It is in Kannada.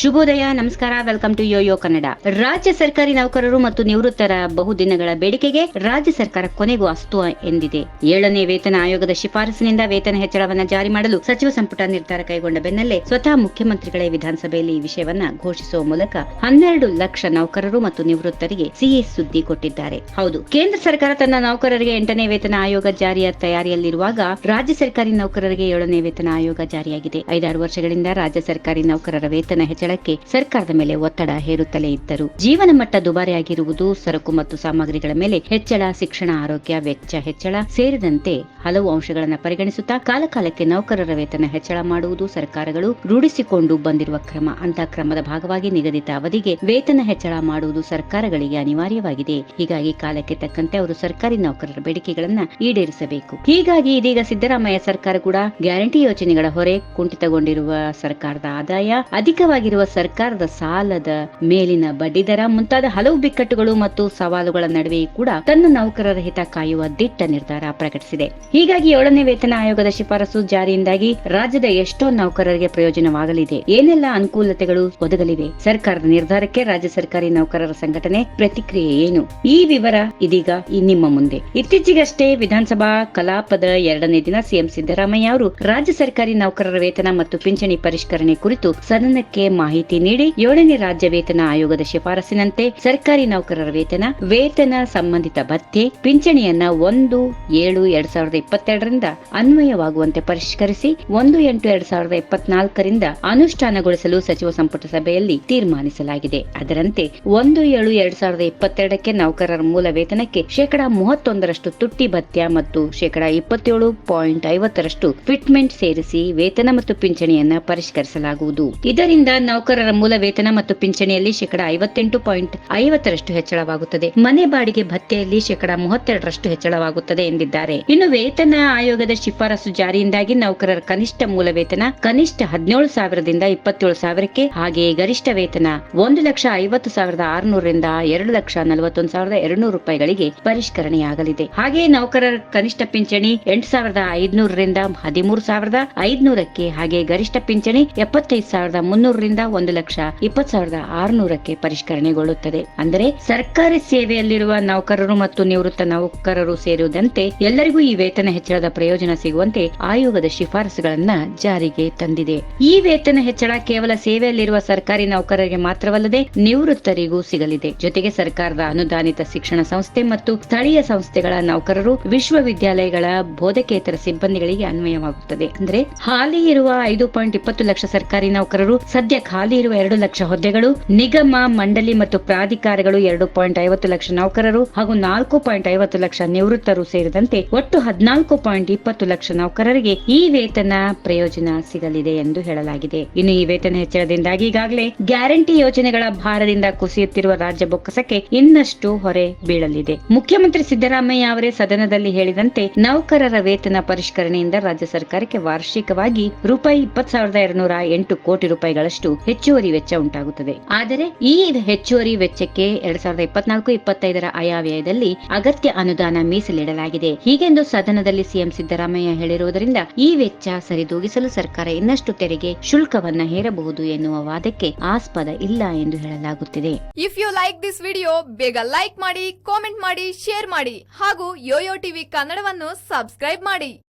ಶುಭೋದಯ, ನಮಸ್ಕಾರ, ವೆಲ್ಕಮ್ ಟು ಯೋಯೋ ಕನ್ನಡ. ರಾಜ್ಯ ಸರ್ಕಾರಿ ನೌಕರರು ಮತ್ತು ನಿವೃತ್ತರ ಬಹುದಿನಗಳ ಬೇಡಿಕೆಗೆ ರಾಜ್ಯ ಸರ್ಕಾರ ಕೊನೆಗೂ ಅಸ್ತು ಎಂದಿದೆ. ಏಳನೇ ವೇತನ ಆಯೋಗದ ಶಿಫಾರಸಿನಿಂದ ವೇತನ ಹೆಚ್ಚಳವನ್ನ ಜಾರಿ ಮಾಡಲು ಸಚಿವ ಸಂಪುಟ ನಿರ್ಧಾರ ಕೈಗೊಂಡ ಬೆನ್ನಲ್ಲೇ ಸ್ವತಃ ಮುಖ್ಯಮಂತ್ರಿಗಳೇ ವಿಧಾನಸಭೆಯಲ್ಲಿ ಈ ವಿಷಯವನ್ನ ಘೋಷಿಸುವ ಮೂಲಕ ಹನ್ನೆರಡು ಲಕ್ಷ ನೌಕರರು ಮತ್ತು ನಿವೃತ್ತರಿಗೆ ಸಿಎ ಸುದ್ದಿ ಕೊಟ್ಟಿದ್ದಾರೆ. ಹೌದು, ಕೇಂದ್ರ ಸರ್ಕಾರ ತನ್ನ ನೌಕರರಿಗೆ ಎಂಟನೇ ವೇತನ ಆಯೋಗ ಜಾರಿಯ ತಯಾರಿಯಲ್ಲಿರುವಾಗ ರಾಜ್ಯ ಸರ್ಕಾರಿ ನೌಕರರಿಗೆ ಏಳನೇ ವೇತನ ಆಯೋಗ ಜಾರಿಯಾಗಿದೆ. ಐದಾರು ವರ್ಷಗಳಿಂದ ರಾಜ್ಯ ಸರ್ಕಾರಿ ನೌಕರರ ವೇತನ ಹೆಚ್ಚಳಕ್ಕೆ ಸರ್ಕಾರದ ಮೇಲೆ ಒತ್ತಡ ಹೇರುತ್ತಲೇ ಇದ್ದರು. ಜೀವನ ಮಟ್ಟ ದುಬಾರಿಯಾಗಿರುವುದು ಸರಕು ಮತ್ತು ಸಾಮಗ್ರಿಗಳ ಮೇಲೆ ಹೆಚ್ಚಳ, ಶಿಕ್ಷಣ, ಆರೋಗ್ಯ, ವೆಚ್ಚ ಹೆಚ್ಚಳ ಸೇರಿದಂತೆ ಹಲವು ಅಂಶಗಳನ್ನು ಪರಿಗಣಿಸುತ್ತಾ ಕಾಲಕಾಲಕ್ಕೆ ನೌಕರರ ವೇತನ ಹೆಚ್ಚಳ ಮಾಡುವುದು ಸರ್ಕಾರಗಳು ರೂಢಿಸಿಕೊಂಡು ಬಂದಿರುವ ಕ್ರಮ. ಅಂತ ಕ್ರಮದ ಭಾಗವಾಗಿ ನಿಗದಿತ ಅವಧಿಗೆ ವೇತನ ಹೆಚ್ಚಳ ಮಾಡುವುದು ಸರ್ಕಾರಗಳಿಗೆ ಅನಿವಾರ್ಯವಾಗಿದೆ. ಹೀಗಾಗಿ ಕಾಲಕ್ಕೆ ತಕ್ಕಂತೆ ಅವರು ಸರ್ಕಾರಿ ನೌಕರರ ಬೇಡಿಕೆಗಳನ್ನ ಈಡೇರಿಸಬೇಕು. ಹೀಗಾಗಿ ಇದೀಗ ಸಿದ್ದರಾಮಯ್ಯ ಸರ್ಕಾರ ಕೂಡ ಗ್ಯಾರಂಟಿ ಯೋಜನೆಗಳ ಹೊರೆ ಕುಂಠಿತಗೊಂಡಿರುವ ಸರ್ಕಾರದ ಆದಾಯ ಅಧಿಕವಾಗಿರುವ ಸರ್ಕಾರದ ಸಾಲದ ಮೇಲಿನ ಬಡ್ಡಿದರ ಮುಂತಾದ ಹಲವು ಬಿಕ್ಕಟ್ಟುಗಳು ಮತ್ತು ಸವಾಲುಗಳ ನಡುವೆಯೂ ಕೂಡ ತನ್ನ ನೌಕರರ ಹಿತ ಕಾಯುವ ದಿಟ್ಟ ನಿರ್ಧಾರ ಪ್ರಕಟಿಸಿದೆ. ಹೀಗಾಗಿ ಏಳನೇ ವೇತನ ಆಯೋಗದ ಶಿಫಾರಸು ಜಾರಿಯಿಂದಾಗಿ ರಾಜ್ಯದ ಎಷ್ಟೋ ನೌಕರರಿಗೆ ಪ್ರಯೋಜನವಾಗಲಿದೆ. ಏನೆಲ್ಲ ಅನುಕೂಲತೆಗಳು ಒದಗಲಿವೆ? ಸರ್ಕಾರದ ನಿರ್ಧಾರಕ್ಕೆ ರಾಜ್ಯ ಸರ್ಕಾರಿ ನೌಕರರ ಸಂಘಟನೆ ಪ್ರತಿಕ್ರಿಯೆ ಏನು? ಈ ವಿವರ ಇದೀಗ ನಿಮ್ಮ ಮುಂದೆ. ಇತ್ತೀಚೆಗಷ್ಟೇ ವಿಧಾನಸಭಾ ಕಲಾಪದ ಎರಡನೇ ದಿನ ಸಿಎಂ ಸಿದ್ದರಾಮಯ್ಯ ಅವರು ರಾಜ್ಯ ಸರ್ಕಾರಿ ನೌಕರರ ವೇತನ ಮತ್ತು ಪಿಂಚಣಿ ಪರಿಷ್ಕರಣೆ ಕುರಿತು ಸದನಕ್ಕೆ ಮಾಹಿತಿ ನೀಡಿ ಏಳನೇ ರಾಜ್ಯ ವೇತನ ಆಯೋಗದ ಶಿಫಾರಸಿನಂತೆ ಸರ್ಕಾರಿ ನೌಕರರ ವೇತನ ವೇತನ ಸಂಬಂಧಿತ ಭತ್ಯೆ, ಪಿಂಚಣಿಯನ್ನ ಒಂದು, ಏಳು, ಎರಡ್ ಸಾವಿರದ ಇಪ್ಪತ್ತೆರಡರಿಂದ ಅನ್ವಯವಾಗುವಂತೆ ಪರಿಷ್ಕರಿಸಿ ಒಂದು, ಎಂಟು, ಎರಡ್ ಸಾವಿರದ ಇಪ್ಪತ್ನಾಲ್ಕರಿಂದ ಅನುಷ್ಠಾನಗೊಳಿಸಲು ಸಚಿವ ಸಂಪುಟ ಸಭೆಯಲ್ಲಿ ತೀರ್ಮಾನಿಸಲಾಗಿದೆ. ಅದರಂತೆ ಒಂದು, ಏಳು, ಎರಡ್ ಸಾವಿರದ ಇಪ್ಪತ್ತೆರಡಕ್ಕೆ ನೌಕರರ ಮೂಲ ವೇತನಕ್ಕೆ ಶೇಕಡಾ ಮೂವತ್ತೊಂದರಷ್ಟು ತುಟ್ಟಿ ಭತ್ಯ ಮತ್ತು ಶೇಕಡಾ ಇಪ್ಪತ್ತೇಳು ಪಾಯಿಂಟ್ ಐವತ್ತರಷ್ಟು ಫಿಟ್ಮೆಂಟ್ ಸೇರಿಸಿ ವೇತನ ಮತ್ತು ಪಿಂಚಣಿಯನ್ನ ಪರಿಷ್ಕರಿಸಲಾಗುವುದು. ಇದರಿಂದ ನೌಕರರ ಮೂಲ ವೇತನ ಮತ್ತು ಪಿಂಚಣಿಯಲ್ಲಿ ಶೇಕಡಾ ಐವತ್ತೆಂಟು ಪಾಯಿಂಟ್ ಐವತ್ತರಷ್ಟು ಹೆಚ್ಚಳವಾಗುತ್ತದೆ. ಮನೆ ಬಾಡಿಗೆ ಭತ್ಯೆಯಲ್ಲಿ ಶೇಕಡಾ ಮೂವತ್ತೆರಡರಷ್ಟು ಹೆಚ್ಚಳವಾಗುತ್ತದೆ ಎಂದಿದ್ದಾರೆ. ಇನ್ನು ವೇತನ ಆಯೋಗದ ಶಿಫಾರಸು ಜಾರಿಯಿಂದಾಗಿ ನೌಕರರ ಕನಿಷ್ಠ ಮೂಲ ವೇತನ ಕನಿಷ್ಠ ಹದಿನೇಳು ಸಾವಿರದಿಂದ ಇಪ್ಪತ್ತೇಳು ಸಾವಿರಕ್ಕೆ, ಹಾಗೆಯೇ ಗರಿಷ್ಠ ವೇತನ ಒಂದು ಲಕ್ಷ ಐವತ್ತು ಸಾವಿರದ ಆರುನೂರರಿಂದ ಎರಡು ಲಕ್ಷ ನಲವತ್ತೊಂದು ಸಾವಿರದ ಎರಡುನೂರು ರೂಪಾಯಿಗಳಿಗೆ ಪರಿಷ್ಕರಣೆಯಾಗಲಿದೆ. ಹಾಗೆಯೇ ನೌಕರರ ಕನಿಷ್ಠ ಪಿಂಚಣಿ ಎಂಟು ಸಾವಿರದ ಐದುನೂರರಿಂದ ಹದಿಮೂರು ಸಾವಿರದ ಐದುನೂರಕ್ಕೆ ಹಾಗೆ ಗರಿಷ್ಠ ಪಿಂಚಣಿ ಎಪ್ಪತ್ತೈದು ಸಾವಿರದ ಮುನ್ನೂರರಿಂದ ಒಂದು ಲಕ್ಷ ಇಪ್ಪತ್ತು ಸಾವಿರದ ಆರುನೂರಕ್ಕೆ ಪರಿಷ್ಕರಣೆಗೊಳ್ಳುತ್ತದೆ. ಅಂದರೆ ಸರ್ಕಾರಿ ಸೇವೆಯಲ್ಲಿರುವ ನೌಕರರು ಮತ್ತು ನಿವೃತ್ತ ನೌಕರರು ಸೇರುವುದಂತೆ ಎಲ್ಲರಿಗೂ ಈ ವೇತನ ಹೆಚ್ಚಳದ ಪ್ರಯೋಜನ ಸಿಗುವಂತೆ ಆಯೋಗದ ಶಿಫಾರಸುಗಳನ್ನ ಜಾರಿಗೆ ತಂದಿದೆ. ಈ ವೇತನ ಹೆಚ್ಚಳ ಕೇವಲ ಸೇವೆಯಲ್ಲಿರುವ ಸರ್ಕಾರಿ ನೌಕರರಿಗೆ ಮಾತ್ರವಲ್ಲದೆ ನಿವೃತ್ತರಿಗೂ ಸಿಗಲಿದೆ. ಜೊತೆಗೆ ಸರ್ಕಾರದ ಅನುದಾನಿತ ಶಿಕ್ಷಣ ಸಂಸ್ಥೆ ಮತ್ತು ಸ್ಥಳೀಯ ಸಂಸ್ಥೆಗಳ ನೌಕರರು ವಿಶ್ವವಿದ್ಯಾಲಯಗಳ ಬೋಧಕೇತರ ಸಿಬ್ಬಂದಿಗಳಿಗೆ ಅನ್ವಯವಾಗುತ್ತದೆ. ಅಂದ್ರೆ ಹಾಲಿ ಇರುವ ಐದು ಪಾಯಿಂಟ್ ಇಪ್ಪತ್ತು ಲಕ್ಷ ಸರ್ಕಾರಿ ನೌಕರರು ಸದ್ಯ ಖಾಲಿ ಇರುವ ಎರಡು ಲಕ್ಷ ಹುದ್ದೆಗಳು, ನಿಗಮ, ಮಂಡಳಿ ಮತ್ತು ಪ್ರಾಧಿಕಾರಗಳು ಎರಡು ಪಾಯಿಂಟ್ ಐವತ್ತು ಲಕ್ಷ ನೌಕರರು ಹಾಗೂ ನಾಲ್ಕು ಪಾಯಿಂಟ್ ಐವತ್ತು ಲಕ್ಷ ನಿವೃತ್ತರು ಸೇರಿದಂತೆ ಒಟ್ಟು ಹದಿನಾಲ್ಕು ಪಾಯಿಂಟ್ ಇಪ್ಪತ್ತು ಲಕ್ಷ ನೌಕರರಿಗೆ ಈ ವೇತನ ಪ್ರಯೋಜನ ಸಿಗಲಿದೆ ಎಂದು ಹೇಳಲಾಗಿದೆ. ಇನ್ನು ಈ ವೇತನ ಹೆಚ್ಚಳದಿಂದಾಗಿ ಈಗಾಗಲೇ ಗ್ಯಾರಂಟಿ ಯೋಜನೆಗಳ ಭಾರದಿಂದ ಕುಸಿಯುತ್ತಿರುವ ರಾಜ್ಯ ಬೊಕ್ಕಸಕ್ಕೆ ಇನ್ನಷ್ಟು ಹೊರೆ ಬೀಳಲಿದೆ. ಮುಖ್ಯಮಂತ್ರಿ ಸಿದ್ದರಾಮಯ್ಯ ಅವರೇ ಸದನದಲ್ಲಿ ಹೇಳಿದಂತೆ ನೌಕರರ ವೇತನ ಪರಿಷ್ಕರಣೆಯಿಂದ ರಾಜ್ಯ ಸರ್ಕಾರಕ್ಕೆ ವಾರ್ಷಿಕವಾಗಿ ರೂಪಾಯಿ ಇಪ್ಪತ್ ಸಾವಿರದ ಎರಡ್ನೂರ ಎಂಟು ಕೋಟಿ ರೂಪಾಯಿಗಳಷ್ಟು ಹೆಚ್ಚುವರಿ ವೆಚ್ಚ ಉಂಟಾಗುತ್ತದೆ. ಆದರೆ ಈ ಹೆಚ್ಚುವರಿ ವೆಚ್ಚಕ್ಕೆ ಎರಡ್ ಸಾವಿರದ ಇಪ್ಪತ್ನಾಲ್ಕು ಇಪ್ಪತ್ತೈದರ ಆಯವ್ಯಯದಲ್ಲಿ ಅಗತ್ಯ ಅನುದಾನ ಮೀಸಲಿಡಲಾಗಿದೆ. ಹೀಗೆಂದು ಸದನದಲ್ಲಿ ಸಿಎಂ ಸಿದ್ದರಾಮಯ್ಯ ಹೇಳಿರುವುದರಿಂದ ಈ ವೆಚ್ಚ ಸರಿದೂಗಿಸಲು ಸರ್ಕಾರ ಇನ್ನಷ್ಟು ತೆರಿಗೆ ಶುಲ್ಕವನ್ನ ಹೇರಬಹುದು ಎನ್ನುವ ವಾದಕ್ಕೆ ಆಸ್ಪದ ಇಲ್ಲ ಎಂದು ಹೇಳಲಾಗುತ್ತಿದೆ. If you like this video ಬೇಗ ಲೈಕ್ ಮಾಡಿ ಕಾಮೆಂಟ್ ಮಾಡಿ ಶೇರ್ ಮಾಡಿ ಹಾಗೂ ಯೋಯೋ ಟಿವಿ ಕನ್ನಡವನ್ನು ಸಬ್ಸ್ಕ್ರೈಬ್ ಮಾಡಿ.